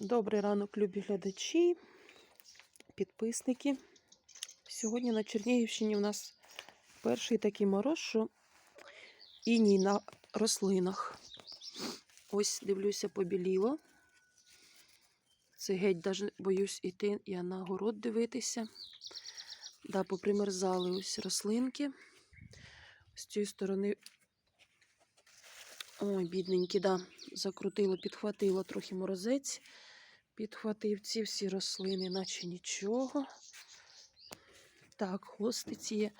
Добрий ранок, любі глядачі, підписники. Сьогодні на Чернігівщині у нас перший такий мороз, що іній на рослинах. Ось дивлюся, побіліло. Це геть даже боюсь іти я на город дивитися. Да, попримерзали ось рослинки. З цієї сторони. Ой, бідненькі, да, закрутило, підхватило трохи морозець. Підхватив ці всі рослини, наче нічого. Так, хостиці є.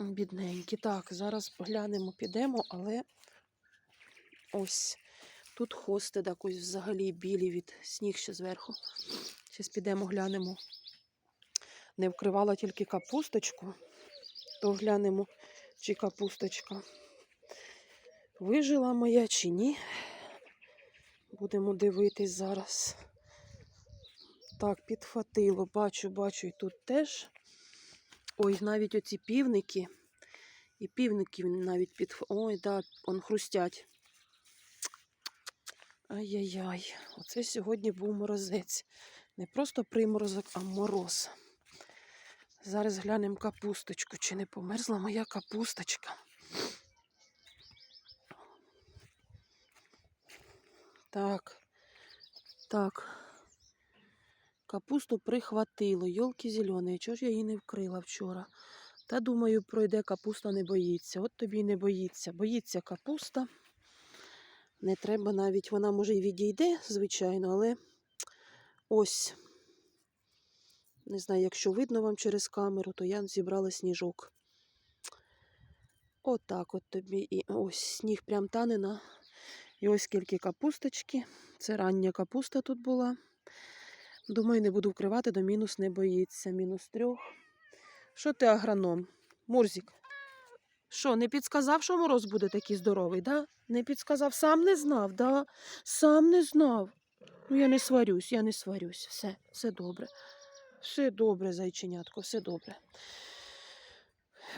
Бідненькі. Так, зараз поглянемо, підемо, але ось тут хости так ось взагалі білі від сніг ще зверху. Зараз підемо, глянемо. Не вкривала тільки капусточку, то глянемо, чи капусточка вижила моя чи ні. Будемо дивитись зараз. Так, підхватило, бачу, бачу, і тут теж. Ой, навіть оці півники. І півники навіть під. Ой, да, он хрустять. Ай-яй-яй, оце сьогодні був морозець. Не просто приморозок, а мороз. Зараз глянемо капусточку, чи не померзла моя капусточка. Так, так. Капусту прихватило, йолки зелені. Чого ж я її не вкрила вчора? Та думаю, пройде капуста не боїться. От тобі й не боїться. Боїться капуста. Не треба навіть, вона може й відійде, звичайно, але ось. Не знаю, якщо видно вам через камеру, то я зібрала сніжок. Отак от тобі і ось сніг прям тане на. І ось скільки капусточки. Це рання капуста тут була. Думаю, не буду вкривати, до мінус не боїться. Мінус трьох. Що ти агроном? Мурзік? Що, не підсказав, що мороз буде такий здоровий, да? Не підсказав, сам не знав, да? Сам не знав. Ну, я не сварюсь, я не сварюсь. Все, все добре. Все добре, зайченятко, все добре.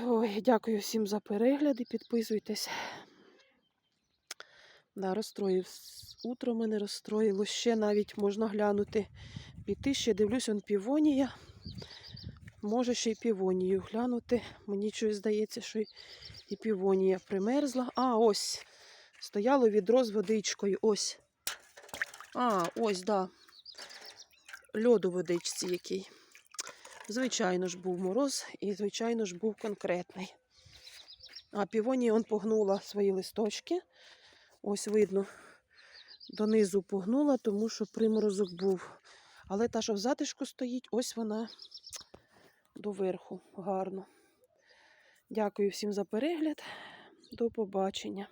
Ой, дякую всім за перегляди. Підписуйтесь. Да, розстроїв. Утро мене розстроїло. Ще навіть можна глянути. Піти ще дивлюсь, он півонія. Може ще й півонію глянути. Мені щось здається, що і півонія примерзла. А, ось. Стояло відро з водичкою. Ось. А, ось, да. Льод у водичці який. Звичайно ж, був мороз і, звичайно ж, був конкретний. А півонія он погнула свої листочки. Ось видно, донизу погнула, тому що приморозок був. Але та, що в затишку стоїть, ось вона доверху гарно. Дякую всім за перегляд. До побачення.